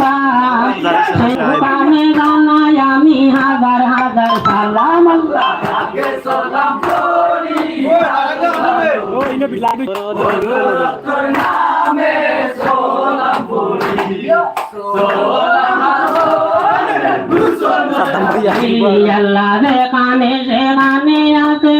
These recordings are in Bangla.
মুকাম সেই মুকামে জানাই আমি হাজার হাজার সালাম আল্লাহ আল্লাহ কানে সেখানে আছে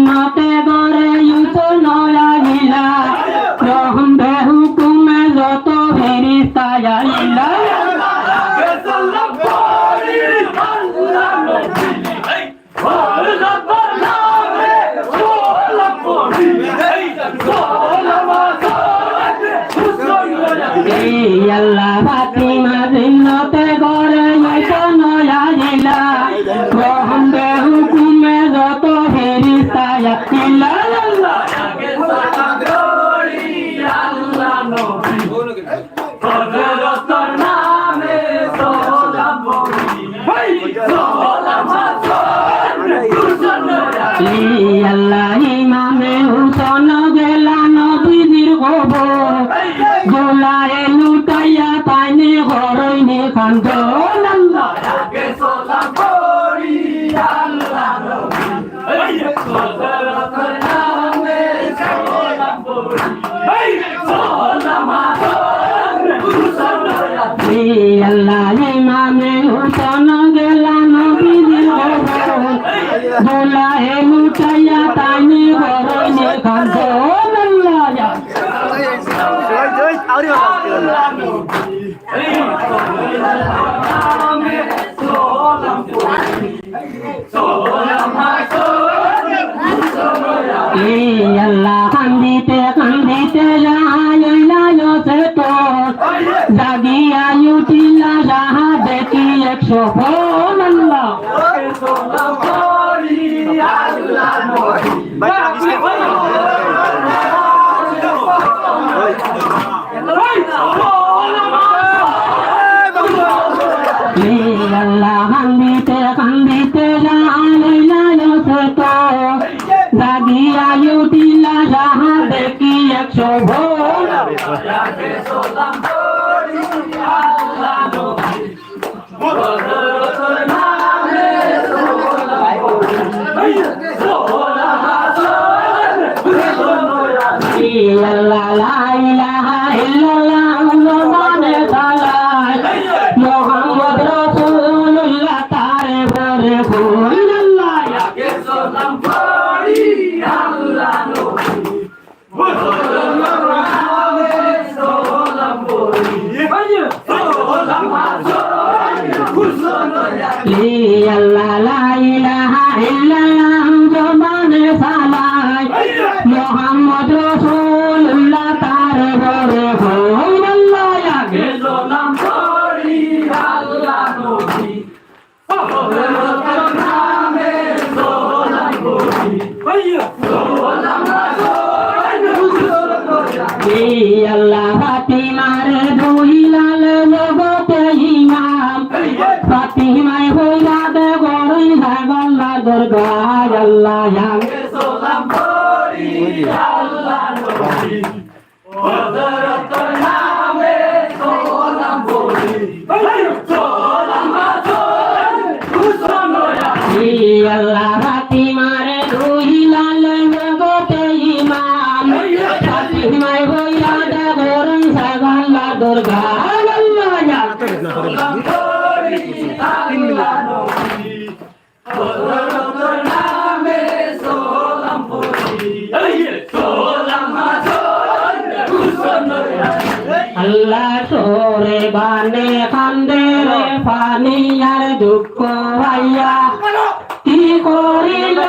এই আল্লাহ ফাতিমা জিন্নতে ইমামে হুসন গেলা নবীজির খবর গোলায় লুটাইয়া পাইনে ঘরইনে কান্দ আল্লাহ কান্দিতে কান্দিতে ফোন আল্লাহ আল্লাহ কান্দিতে কান্দিতে জাগিয়া উঠিলা যাহা দেখি একশো ফোন আল্লাহ লা ইলাহা ইল্লাল্লাহ মানে সালাই মোহাম্মদ রাসূলুল্লাহ তারে পরে ফুল আল্লাহ লি আল্লাহ লা ইলাহা আল্লাহ ফাতিমার দুই লাল জগতে ইমাম ফাতিমায় হইলা দে গরই ভাগল্লা দুর্গা আল্লাহ এই আল্লাহ ফাতিমার দুই লাল আল্লাহ সোরে বানে কান্দে রে পানি আর দুঃখ ভাইয়া। কি করিল